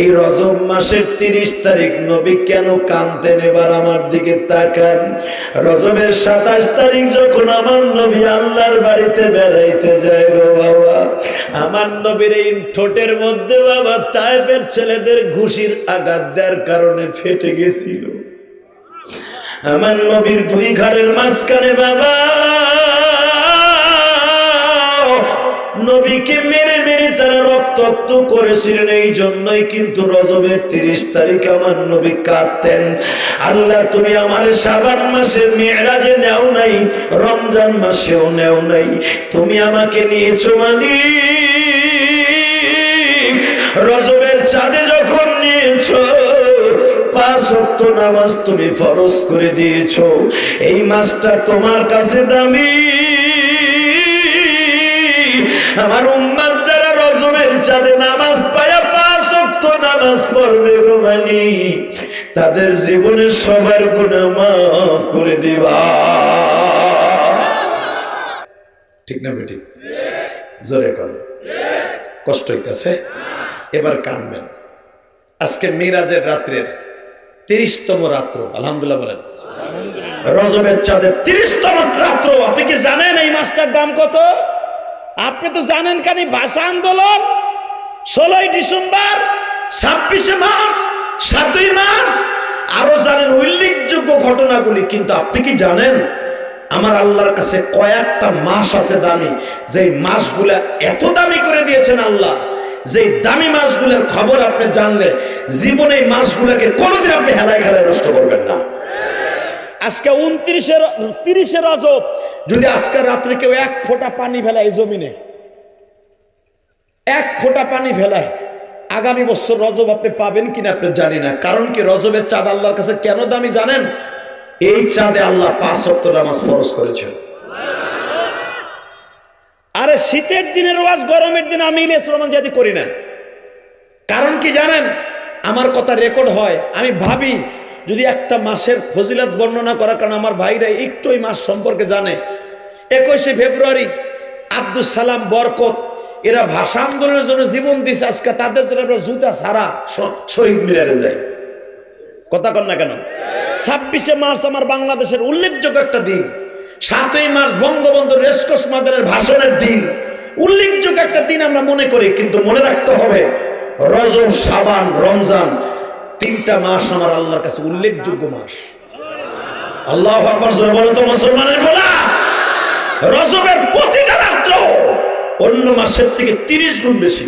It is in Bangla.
এই রজব মাসের তিরিশ তারিখ, নবী কেন কানতেন এবার আমার দিকে তাকান। রজবের সাতাশ তারিখ যখন আমার নবী আল্লাহর বাড়িতে বেড়াইতে যায় গো বাবা, আমার নবীর এই ঠোঁটের মধ্যে বাবা তাইপের ছেলেদের ঘুষির আঘাত দেওয়ার কারণে ফেটে গেছিল। আমার নবীর দুই ঘরের মাঝখানে বাবা, নবীকে মেরে মেরে তারা রক্তাক্ত করেছিলেন এই জন্যই কিন্তু রজবের তিরিশ তারিখ আমার নবী কাঁদতেন। আল্লাহ, তুমি আমার সাবান মাসে মেয়েরাজে নেও নাই, রমজান মাসেও নেও নাই, তুমি আমাকে নিয়েছো মানি রজবের চাঁদে যখন নিয়েছো পাঁচ নামাজ তুমি ফরজ করে দিয়েছ। এই তোমার কাছে দামি। আমার উম্মার যারা রজমের চাঁদে নামাজ পায়া নামাজ পড়বে গো মানি তাদের জীবনের সবার গুণা মাফ করে দিবা। ঠিক না বেটি? জোরে কর কষ্ট হইতেছে? এবার কানবেন। আজকে মিরাজের রাত্রের তিরিশতম রাত্র, আলহামদুলিল্লাহ বলেন। রজবের চাঁদের তিরিশতম রাত্র, আপনি কি জানেন এই মাসটার দাম কত? আপনি তো জানেন কানি ভাষা আন্দোলন, ষোলোই ডিসেম্বর, ছাব্বিশে মার্চ, সাতই মার্চ, আরও জানেন উল্লেখযোগ্য ঘটনাগুলি, কিন্তু আপনি কি জানেন? আমার আল্লাহর কাছে কয়েকটা মাস আছে দামি, যেই মাসগুলা এত দামি করে দিয়েছেন আল্লাহ। যেই দামি মাছগুলোর খবর আপনি জানলে জীবনে এই মাসগুলোকে কোনোদিন আপনি হেলায় খেলায় নষ্ট করবেন না। আজকে উনত্রিশে তিরিশে রজব, যদি আজকে রাত্রে কেউ এক ফোঁটা পানি ফেলায় এই জমিনে, এক ফোঁটা পানি ফেলায়, আগামী বছর রজব আপনি পাবেন কিনা আপনি জানি না। কারণ কি, রজবের চাঁদ আল্লাহর কাছে কেন দামি জানেন? এই চাঁদে আল্লাহ পাঁচ সপ্তাহ নামাজ ফরজ করেছেন। শীতের দিনের ওয়াজ, গরমের দিন আমি ইলিয়াস রহমান জাতি করি না। কারণ কি জানেন? আমার কথা রেকর্ড হয়। আমি ভাবি, যদি একটা মাসের ফজিলত বর্ণনা করার কারণ আমার ভাইরা একটু মাস সম্পর্কে জানে। একুশে ফেব্রুয়ারি আব্দুল সালাম বরকত, এরা ভাষা আন্দোলনের জন্য জীবন দিছে। আজকে তাদের জন্য আমরা জুতা সারা শহীদ মিনারে যায় কথা কর না কেন? ছাব্বিশে মার্চ আমার বাংলাদেশের উল্লেখযোগ্য একটা দিন। সাতই মার্চ বঙ্গবন্ধু রেসকোস মাদারের ভাষণের দিন। উল্লেখযোগ্য একটা দিন আমরা মনে করি, কিন্তু মনে রাখতে হবে, রজব সাবান রমজান, তিনটা মাস আমার আল্লাহর কাছে উল্লেখযোগ্য মাস। আল্লাহ তো, মুসলমানের বলা রজবের প্রতিটা রাত্র অন্য মাসের থেকে তিরিশ গুণ বেশি।